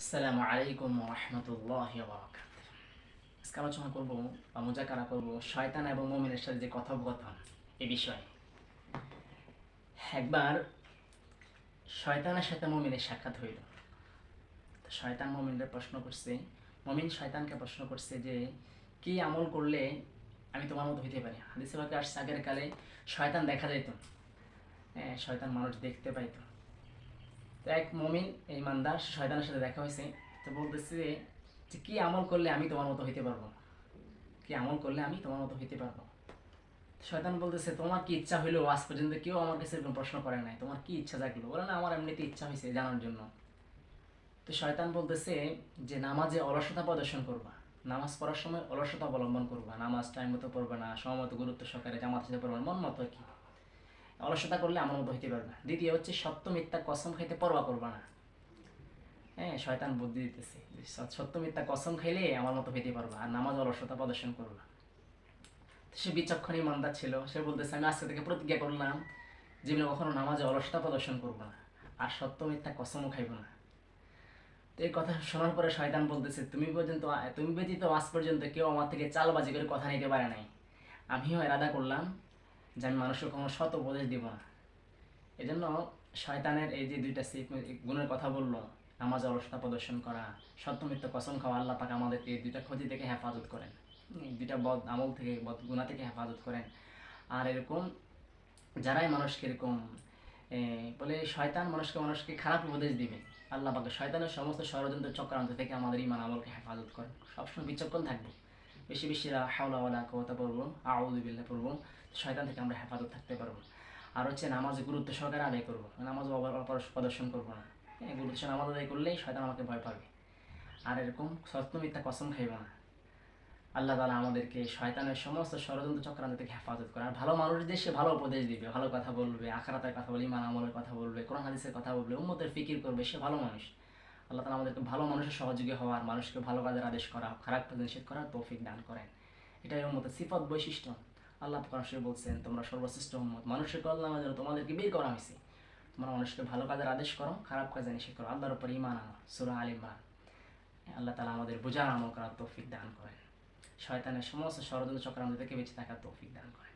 আসসালামু আলাইকুম রহমতুল্লাহ আজকে আলোচনা করব বা মোজাকারা করব শয়তান এবং মমিনের সাথে যে কথোপকথন এ বিষয়ে। একবার শয়তানের সাথে মমিনের সাক্ষাৎ হইল। শয়তান মমিনরা প্রশ্ন করছে, মমিন শয়তানকে প্রশ্ন করছে যে, কি আমল করলে আমি তোমার মতো হইতে পারি? হাদিসে বাকে আসছে আগের কালে শয়তান দেখা যাইতো। হ্যাঁ শয়তান মানুষ দেখতে পাইতো। তো এক মমিন, এই মান্দার শয়তানের সাথে দেখা হয়েছে, তো বলতেছে যে কি আমল করলে আমি তোমার মতো হইতে পারব? কি আমল করলে আমি তোমার মতো হইতে পারব? শয়তান বলতেছে, তোমার কি ইচ্ছা হইল আজ পর্যন্ত কেউ আমার কাছে এরকম প্রশ্ন করে নাই? তোমার কি ইচ্ছা জাগলো? বলে না, আমার এমনিতে ইচ্ছা হয়েছে জানার জন্য। তো শয়তান বলতেছে যে, নামাজে অলসতা প্রদর্শন করবা। নামাজ পড়ার সময় অলসতা অবলম্বন করবা। নামাজ টাইম মতো পড়বে না, সময় মতো গুরুত্ব সহকারে জামাত সাথে পড়বে, মন মতো আর কি। অলসতা করলে আমার মতো হইতে পারবে না। দ্বিতীয় হচ্ছে, সত্য মিথ্যা কসম খাইতে পরোয়া করবা না। হ্যাঁ শয়তান বুদ্ধি দিতেছে। সত্য মিথ্যা কসম খাইলে আমার মতো হইতে পারবা, আর নামাজ অলসতা প্রদর্শন করবা। সে বিচক্ষণ ইমানদার ছিল। সে বলতেছে, আমি আজকে থেকে প্রতিজ্ঞা করলাম, জীবনে কখনো নামাজে অলসতা প্রদর্শন করব না, আর সত্য মিথ্যা কসমও খাইব না। তো এই কথা শোনার পরে শয়তান বলতেছে, তুমি পর্যন্ত, তুমি ব্যতীত আজ পর্যন্ত কেউ আমার থেকে চালবাজি করে কথা নিতে পারে নাই। আমিও এরাদা করলাম যে আমি মানুষকে কোনো শত উপদেশ দিব না। এজন্য শয়তানের এই যে দুইটা গুণের কথা বলল, নামাজ অলসতা প্রদর্শন করা, সত্য মিথ্য কসম খাওয়া, আল্লাহ পাক আমাদেরকে এই দুইটা ক্ষতি থেকে হেফাজত করেন। দুইটা বদ আমল থেকে, বদ গুণা থেকে হেফাজত করেন। আর এরকম যারাই মানুষকে এরকম বলে শয়তান মানুষকে মানুষকে খারাপ উপদেশ দিবে, আল্লাহ পাকে শয়তানের সমস্ত ষড়যন্ত্র চক্রান্ত থেকে আমাদের ইমান আমলকে হেফাজত করেন। সবসময় বিচক্ষণ থাকব। বেশি বেশি রা- হাওলা ওয়ালা কওয়াতা পড়ব, আউযু বিল্লাহ পড়ব, শয়তান থেকে আমরা হেফাজত থাকতে পারব আর হচ্ছে নামাজে গুরুত্ব সহকারে আদায় করব নামাজ প্রদর্শন করব না। হ্যাঁ গুরুত্ব নামাজ আদায় করলেই শয়তান আমাকে ভয় পাবে। আর এরকম সত্য মিথ্যা কসম খাইব না। আল্লাহ তালা আমাদেরকে শয়তানের সমস্ত ষড়যন্ত্র চক্রান্ত থেকে হেফাজত করে। আর ভালো মানুষদের সে ভালো উপদেশ দিবে, ভালো কথা বলবে, আখারাতের কথা বলবে ইমান আমলের কথা বলবে, কোরআন হাদিসের কথা বলবে, উম্মতের ফিকির করবে, সে ভালো মানুষ। আল্লাহ তালা আমাদেরকে ভালো মানুষের সহযোগী হওয়ার মানুষকে ভালো কাজের আদেশ করা, খারাপ কাজ নিষেধ করার তৌফিক দান করেন। এটাই উম্মতের সিফত বৈশিষ্ট্য। আল্লাহ পরাশে বলছেন, তোমরা সর্বশ্রেষ্ঠ উম্মত। মানুষের কল্যাণের জন্য তোমাদেরকে বের করা হয়েছে। তোমরা মানুষকে ভালো কাজের আদেশ করো, খারাপ কাজে নিষেধ করো। আল্লাহর উপর ইমান আনো। সুরা আল ইমরান। আল্লাহ তালা আমাদের বোঝার আমল করার তৌফিক দান করেন। শয়তানের সমস্ত ষড়যন্ত্র চক্রান্ত থেকে বেঁচে থাকার তৌফিক দান করেন।